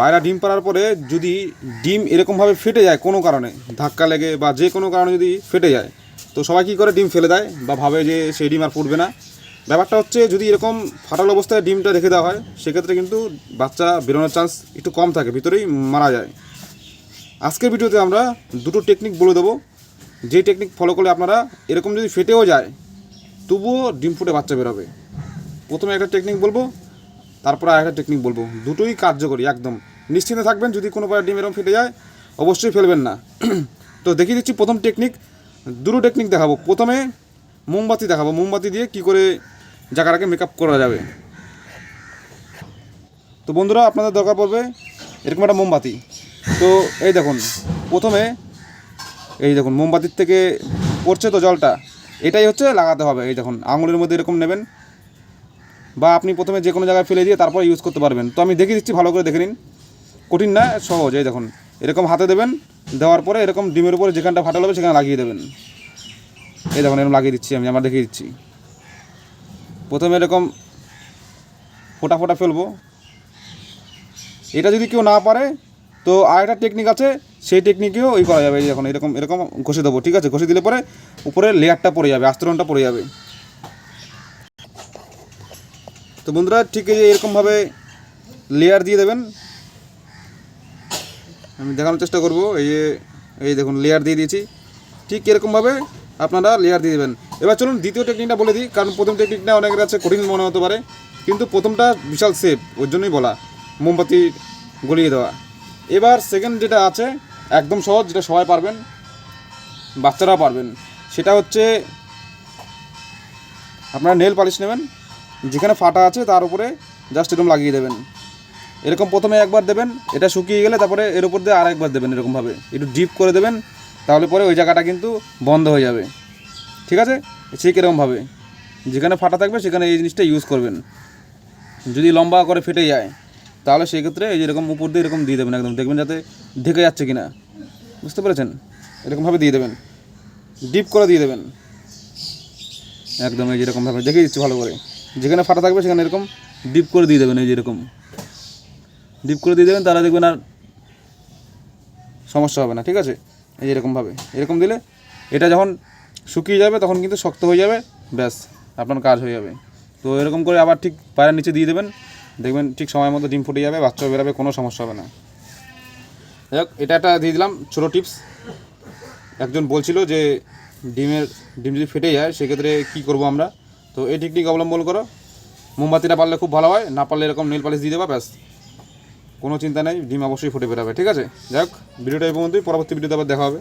পায়রা ডিম পাড়ার পরে যদি ডিম এরকমভাবে ফেটে যায় কোনো কারণে, ধাক্কা লেগে বা যে কোনো কারণে যদি ফেটে যায়, তো সবাই কী করে ডিম ফেলে দেয় বা ভাবে যে সেই ডিম আর ফুটবে না? ব্যাপারটা হচ্ছে যদি এরকম ফাটাল অবস্থায় ডিমটা রেখে দেওয়া হয়, সেক্ষেত্রে কিন্তু বাচ্চা বেরোনোর চান্স একটু কম থাকে, ভিতরেই মারা যায়। আজকের ভিডিওতে আমরা দুটো টেকনিক বলে দেবো। যেই টেকনিক ফলো করলে আপনারা এরকম যদি ফেটেও যায়, তবুও ডিম ফুটে বাচ্চা বেরোবে। প্রথমে একটা টেকনিক বলব তারপর আর একটা টেকনিক বলব। দুটোই কার্যকরী, একদম। নিশ্চিন্তে থাকবেন, যদি কোনো পায়ে ডিম এরকম ফেটে যায়, অবশ্যই ফেলবেন না। তো দেখিয়ে দিচ্ছি প্রথম টেকনিক দুটো টেকনিক দেখাবো। প্রথমে মোমবাতি দেখাবো। মোমবাতি দিয়ে কি করে জায়গাটাকে মেকআপ করা যাবে। তো বন্ধুরা, আপনাদের দরকার পড়বে এরকম একটা মোমবাতি। তো এই দেখুন, প্রথমে এই দেখুন, মোমবাতির থেকে পড়ছে তো জলটা। এটাই হচ্ছে লাগাতে হবে। এই দেখুন, আঙুলের মধ্যে এরকম নেবেন। বা আপনি প্রথমে যে কোনো জায়গায় ফেলে দিয়ে তারপর ইউজ করতে পারবেন। তো আমি দেখিয়ে দিচ্ছি, ভালো করে দেখে নিন। কঠিন না, সহজ, এই দেখুন। এরকম হাতে দেবেন, দেওয়ার পরে এরকম ডিমের উপরে যেখানটা ফাটাল হবে সেখানে লাগিয়ে দেবেন। এই দেখুন, এরকম লাগিয়ে দিচ্ছি আমি আমার দেখিয়ে দিচ্ছি। প্রথমে এরকম ফোটা ফোটা ফেলব। এটা যদি কেউ না পারে, তো আরেকটা টেকনিক আছে, সেই টেকনিকেও ওই করা যাবে। এই দেখুন, এরকম এরকম ঘষে দেবো, ঠিক আছে? ঘষে দিলে পরে উপরে লেয়ারটা পড়ে যাবে, আস্তরণটা পড়ে যাবে। তো বন্ধুরা, ঠিক এই এরকমভাবে লেয়ার দিয়ে দেবেন। আমি দেখানোর চেষ্টা করব, এই যে, এই দেখুন লেয়ার দিয়ে দিয়েছি। ঠিক এরকমভাবে আপনারা লেয়ার দিয়ে দেবেন। এবার চলুন দ্বিতীয় টেকনিকটা বলে দিই, কারণ প্রথম টেকনিকটা অনেকের কাছে কঠিন মনে হতে পারে, কিন্তু প্রথমটা বিশাল সেফ ওর জন্যই বলা, মোমবাতি গলিয়ে দেওয়া। এবার সেকেন্ড যেটা আছে, একদম সহজ, যেটা সবাই পারবেন, বাচ্চারাও পারবেন, সেটা হচ্ছে আপনারা নেল পালিশ নেবেন। যেখানে ফাটা আছে তার উপরে জাস্ট এরকম লাগিয়ে দেবেন। এরকম প্রথমে একবার দেবেন, এটা শুকিয়ে গেলে তারপরে এর উপর দিয়ে আর একবার দেবেন এরকমভাবে। একটু ডিপ করে দেবেন, তাহলে পরে ওই জায়গাটা কিন্তু বন্ধ হয়ে যাবে। ঠিক আছে? ঠিক এরকমভাবে। যেখানে ফাটা থাকবে সেখানে এই জিনিসটা ইউজ করবেন। যদি লম্বা করে ফেটে যায়, তাহলে সেই ক্ষেত্রে এই যে এরকম উপর দিয়ে এরকম দিয়ে দেবেন একদম। দেখবেন যাতে ঢেকে যাচ্ছে কিনা। বুঝতে পেরেছেন? এরকমভাবে দিয়ে দেবেন। ডিপ করে দিয়ে দেবেন। একদম এই যেরকমভাবে দেখিয়ে দিচ্ছি ভালো করে। যেখানে ফাটা থাকবে সেখানে এরকম ডিপ করে দিয়ে দেবেন, এই যে এরকম। ডিপ করে দিয়ে দেবেন তারা দেখবেন আর সমস্যা হবে না, ঠিক আছে? এই যে এরকমভাবে এরকম দিলে এটা যখন শুকিয়ে যাবে, তখন কিন্তু শক্ত হয়ে যাবে, ব্যাস, আপনার কাজ হয়ে যাবে। তো এরকম করে আবার ঠিক পায়ের নিচে দিয়ে দেবেন, দেখবেন ঠিক সময় মতো ডিম ফুটে যাবে, বাচ্চা বেরাবে, কোনো সমস্যা হবে না। যাই হোক, এটা একটা দিয়ে দিলাম ছোটো টিপস। একজন বলছিল যে ডিমের, ডিম যদি ফেটে যায়, সেক্ষেত্রে কী করব আমরা? তো এই টেকনিক অবলম্বন করো। মোমবাতিটা পারলে খুব ভালো হয়, না পারলে এরকম নীল পালিশ দিয়ে দেবা, ব্যাস। কোনো চিন্তা নেই, ডিম অবশ্যই ফুটে বেরোবে, ঠিক আছে? যাই হোক, ভিডিওটা এই পর্যন্তই, পরবর্তী ভিডিওতে আবার দেখা হবে।